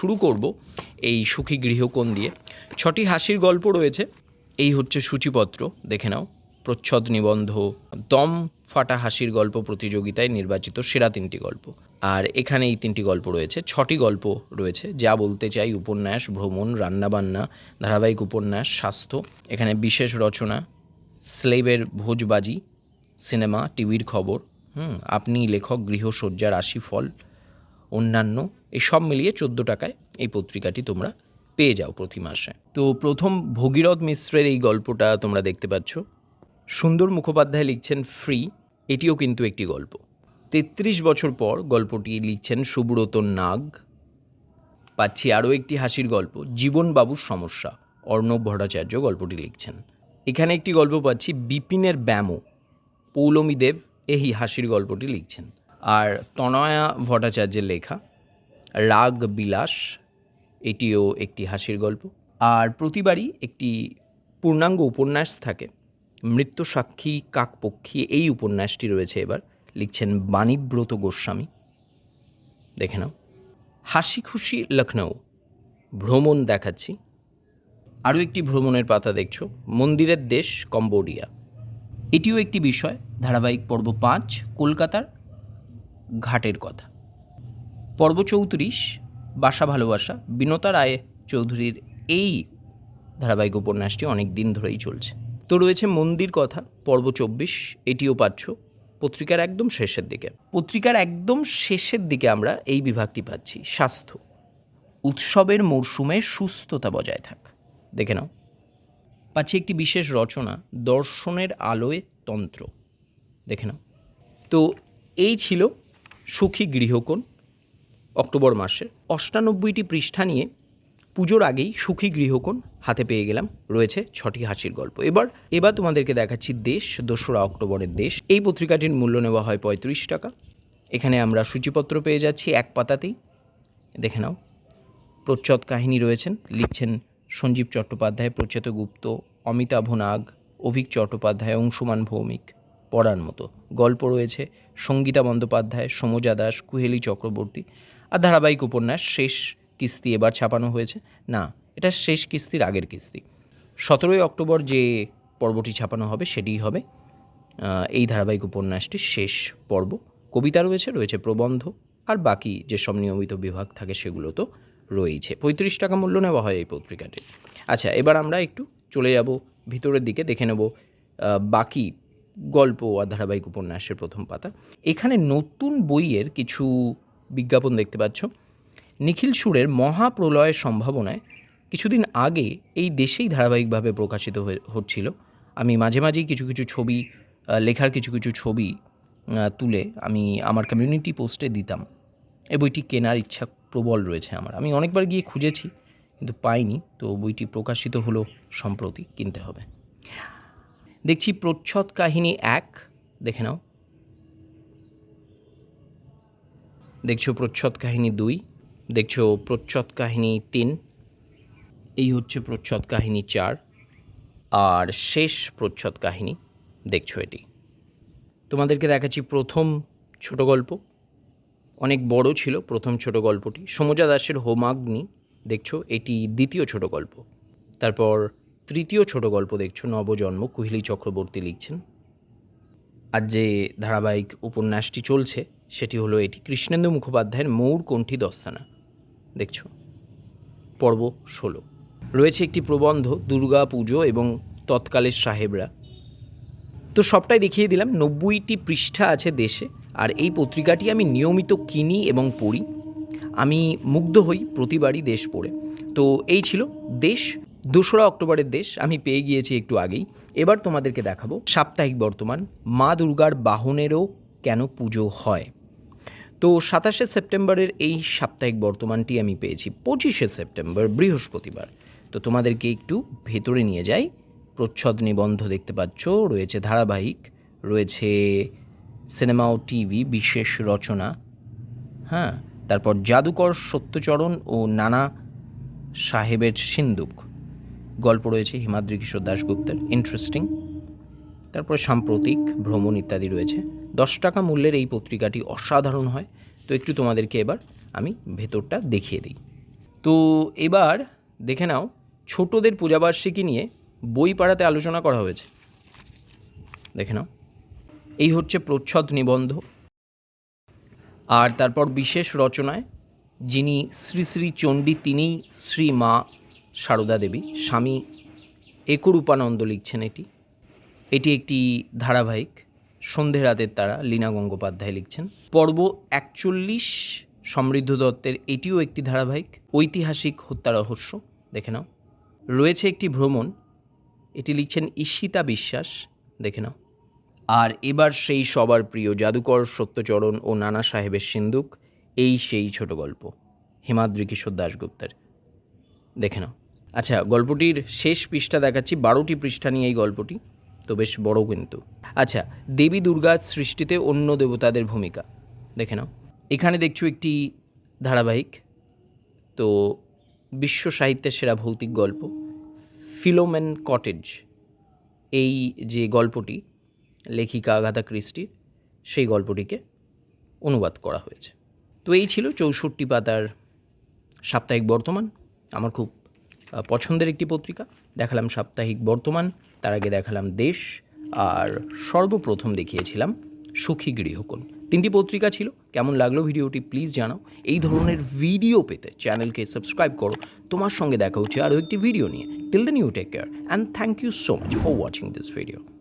শুরু করব এই সুখী গৃহকোণ দিয়ে। ছটি হাসির গল্প রয়েছে। এই হচ্ছে সূচিপত্র, দেখে নাও। প্রচ্ছদ নিবন্ধ, দম ফাটা হাসির গল্প প্রতিযোগিতায় নির্বাচিত সেরা তিনটি গল্প। আর এখানে এই তিনটি গল্প রয়েছে। ছটি গল্প রয়েছে, যা বলতে চাই উপন্যাস, ভ্রমণ, রান্নাবান্না, ধারাবাহিক উপন্যাস, স্বাস্থ্য। এখানে বিশেষ রচনা স্লেবের ভোজবাজি, সিনেমা, টিভির খবর। হুম আপনি লেখক, গৃহসজ্জার রাশিফল অন্যান্য, এই সব মিলিয়ে চোদ্দ টাকায় এই পত্রিকাটি তোমরা পেয়ে যাও প্রতি মাসে। তো প্রথম ভগীরথ মিশ্রের এই গল্পটা তোমরা দেখতে পাচ্ছ। সুন্দর মুখোপাধ্যায় লিখছেন ফ্রি, এটিও কিন্তু একটি গল্প। তেত্রিশ বছর পর গল্পটি লিখছেন সুব্রত নাগ। পাচ্ছি আরও একটি হাসির গল্প, জীবনবাবুর সমস্যা, অর্ণব ভট্টাচার্য গল্পটি লিখছেন। এখানে একটি গল্প পাচ্ছি, বিপিনের ব্যামো, পৌলমী দেব, এই হাসির গল্পটি লিখছেন। আর তনয়া ভট্টাচার্যের লেখা রাগ বিলাস, এটিও একটি হাসির গল্প। আর প্রতিবারই একটি পূর্ণাঙ্গ উপন্যাস থাকে। মৃত্যু সাক্ষী কাকপক্ষী এই উপন্যাসটি রয়েছে এবার। লিখছেন বাণীব্রত গোস্বামী। দেখে নাও। হাসি খুশি লখনৌ ভ্রমণ দেখাচ্ছি। আরও একটি ভ্রমণের পাতা দেখছ, মন্দিরের দেশ কম্বোডিয়া। এটিও একটি বিষয়, ধারাবাহিক পর্ব পাঁচ, কলকাতার ঘাটের কথা। পর্ব চৌত্রিশ, বাসা ভালোবাসা, বিনতা রায় চৌধুরীর এই ধারাবাহিক উপন্যাসটি অনেক দিন ধরেই চলছে। তো রয়েছে মন্দির কথা, পর্ব চব্বিশ, এটিও পাচ্ছ। পত্রিকার একদম শেষের দিকে। পত্রিকার একদম শেষের দিকে আমরা এই বিভাগটি পাচ্ছি। স্বাস্থ্য। উৎসবের মরশুমে সুস্থতা বজায় থাক। দেখে নাও। পাচ্ছি একটি বিশেষ রচনা, দর্শনের আলোয় তন্ত্র। দেখে নাও। তো এই ছিল সুখী গৃহকোণ, অক্টোবর মাসে। অষ্টানব্বইটি পৃষ্ঠা নিয়ে পুজোর আগেই সুখী গৃহকোণ হাতে পেয়ে গেলাম। রয়েছে ছটি হাসির গল্প। এবার এবার তোমাদেরকে দেখাচ্ছি দেশ, দোসরা অক্টোবরের দেশ। এই পত্রিকাটির মূল্য নেওয়া হয় পঁয়ত্রিশ টাকা। এখানে আমরা সূচিপত্র পেয়ে যাচ্ছি এক পাতাতেই। দেখে নাও, প্রচ্ছদ কাহিনী রয়েছেন। লিখছেন সঞ্জীব চট্টোপাধ্যায় প্রচ্ছেদ গুপ্ত, অমিতাভ নাগ, অভিক চট্টোপাধ্যায়, অংশুমান ভৌমিক, পড়ার মতো। গল্প রয়েছে সঙ্গীতা বন্দ্যোপাধ্যায়, সমজা দাস, কুহেলি চক্রবর্তী আর ধারাবাহিক উপন্যাস শেষ কিস্তি এবার ছাপানো হয়েছে। না, এটা শেষ কিস্তির আগের কিস্তি। সতেরোই অক্টোবর যে পর্বটি ছাপানো হবে সেটিই হবে। এই ধারাবাহিক উপন্যাসটির শেষ পর্ব। কবিতা রয়েছে রয়েছে প্রবন্ধ আর বাকি যেসব নিয়মিত বিভাগ থাকে সেগুলো তো রয়েছে পঁয়ত্রিশ টাকা মূল্য নেওয়া হয় এই পত্রিকাটি। আচ্ছা এবার আমরা একটু চলে যাব, ভিতরের দিকে দেখে নেব বাকি গল্প আর ধারাবাহিক উপন্যাসের প্রথম পাতা। এখানে নতুন বইয়ের কিছু বিজ্ঞাপন দেখতে পাচ্ছ। নিখিল সুরের মহাপ্রলয়ের সম্ভাবনায় কিছুদিন আগে এই দেশেই ধারাবাহিকভাবে প্রকাশিত হচ্ছিল। আমি মাঝে মাঝেই কিছু কিছু ছবি লেখার কিছু কিছু ছবি তুলে আমি আমার কমিউনিটি পোস্টে দিতাম। এই বইটি কেনার ইচ্ছা প্রবল রয়েছে আমার। আমি অনেকবার গিয়ে খুঁজেছি, কিন্তু পাইনি। তো বইটি প্রকাশিত হলো সম্প্রতি, কিনতে হবে। দেখছি প্রচ্ছদ কাহিনী এক। দেখে নাও। দেখছ প্রচ্ছদ কাহিনী দুই, দেখছ প্রচ্ছদ কাহিনী তিন, এই হচ্ছে প্রচ্ছদ কাহিনী চার, আর শেষ প্রচ্ছদ কাহিনী দেখছ এটি। তোমাদেরকে দেখাচ্ছি প্রথম ছোট গল্প। অনেক বড় ছিল প্রথম ছোট গল্পটি। সমজা দাসের হোমাগ্নি দেখছ এটি দ্বিতীয় ছোট গল্প। তারপর তৃতীয় ছোট গল্প দেখছ, নবজন্ম, কুহিলি চক্রবর্তী লিখছেন। আর যে ধারাবাহিক উপন্যাসটি চলছে, সেটি হলো এটি। কৃষ্ণেন্দু মুখোপাধ্যায়ের মৌর কণ্ঠী দস্তানা। দেখছ? পর্ব ষোলো। রয়েছে একটি প্রবন্ধ, দুর্গা পুজো এবং তৎকালের সাহেবরা। তো সবটাই দেখিয়ে দিলাম, নব্বইটি পৃষ্ঠা আছে দেশে, আর এই পত্রিকাটি আমি নিয়মিত কিনি এবং পড়ি। আমি মুগ্ধ হই প্রতিবারই দেশ পড়ে। তো এই ছিল দেশ দোসরা অক্টোবরের দেশ, আমি পেয়ে গিয়েছি একটু আগেই। এবার তোমাদেরকে দেখাবো সাপ্তাহিক বর্তমান, মা দুর্গার বাহনেরও কেন পুজো হয়। তো সাতাশে সেপ্টেম্বরের এই সাপ্তাহিক বর্তমানটি আমি পেয়েছি, পঁচিশে সেপ্টেম্বর, বৃহস্পতিবার। তো তোমাদেরকে একটু ভেতরে নিয়ে যাই। প্রচ্ছদ নিবন্ধ দেখতে পাচ্ছ, রয়েছে ধারাবাহিক, রয়েছে সিনেমা ও টিভি বিশেষ রচনা হ্যাঁ? তারপর জাদুকর সত্যচরণ ও নানা সাহেবের সিন্দুক। গল্প রয়েছে হিমাদ্রি কিশোর দাশগুপ্তের। ইন্টারেস্টিং তারপরে সাম্প্রতিক ভ্রমণ ইত্যাদি রয়েছে। দশ টাকা মূল্যের এই পত্রিকাটি অসাধারণ হয়। তো একটু তোমাদেরকে এবার আমি ভেতরটা দেখিয়ে দিই। তো এবার দেখে নাও, ছোটদের পূজাবার্ষিকী নিয়ে বই পাড়াতে আলোচনা করা হয়েছে। দেখে নাও। এই হচ্ছে প্রচ্ছদ নিবন্ধ। আর তারপর বিশেষ রচনায় যিনি শ্রী শ্রী চণ্ডী, তিনিই শ্রী মা সারদা দেবী, স্বামী একরূপানন্দ লিখছেন এটি। এটি একটি ধারাবাহিক, সন্ধে রাতের তারা লীনা গঙ্গোপাধ্যায় লিখছেন। পর্ব একচল্লিশ, সমৃদ্ধ দত্তের এটিও একটি ধারাবাহিক, ঐতিহাসিক হত্যা রহস্য, দেখে নাও। রয়েছে একটি ভ্রমণ, এটি লিখছেন ঈশিতা বিশ্বাস, দেখে নাও। আর এবার সেই সবার প্রিয় জাদুকর সত্যচরণ ও নানা সাহেবের সিন্দুক এই সেই ছোট গল্প হিমাদ্রি কিশোর দাশগুপ্তের, দেখে নাও। আচ্ছা গল্পটির শেষ পৃষ্ঠা দেখাচ্ছি, বারোটি পৃষ্ঠা নিয়ে এই গল্পটি, তো বেশ বড় কিন্তু। আচ্ছা দেবী দুর্গার সৃষ্টিতে অন্য দেবতাদের ভূমিকা, দেখে নাও। এখানে দেখছ একটি ধারাবাহিক, তো বিশ্ব সাহিত্যের সেরা ভৌতিক গল্প, ফিলোমেন কটেজ। এই যে গল্পটি, লেখিকা আগাথা ক্রিস্টির সেই গল্পটিকে অনুবাদ করা হয়েছে। তো এই ছিল চৌষট্টি পাতার সাপ্তাহিক বর্তমান। আমার খুব পছন্দের একটি পত্রিকা, দেখালাম সাপ্তাহিক বর্তমান, তার আগে দেখালাম দেশ, আর সর্বপ্রথম দেখিয়েছিলাম সুখী গৃহকোণ। তিনটি পত্রিকা ছিল, কেমন লাগল ভিডিওটি প্লিজ জানাও। এই ধরনের ভিডিও পেতে চ্যানেলকে সাবস্ক্রাইব করো। তোমার সঙ্গে দেখা হচ্ছে আরও একটি ভিডিও নিয়ে। Till the new take care and thank you so much for watching this video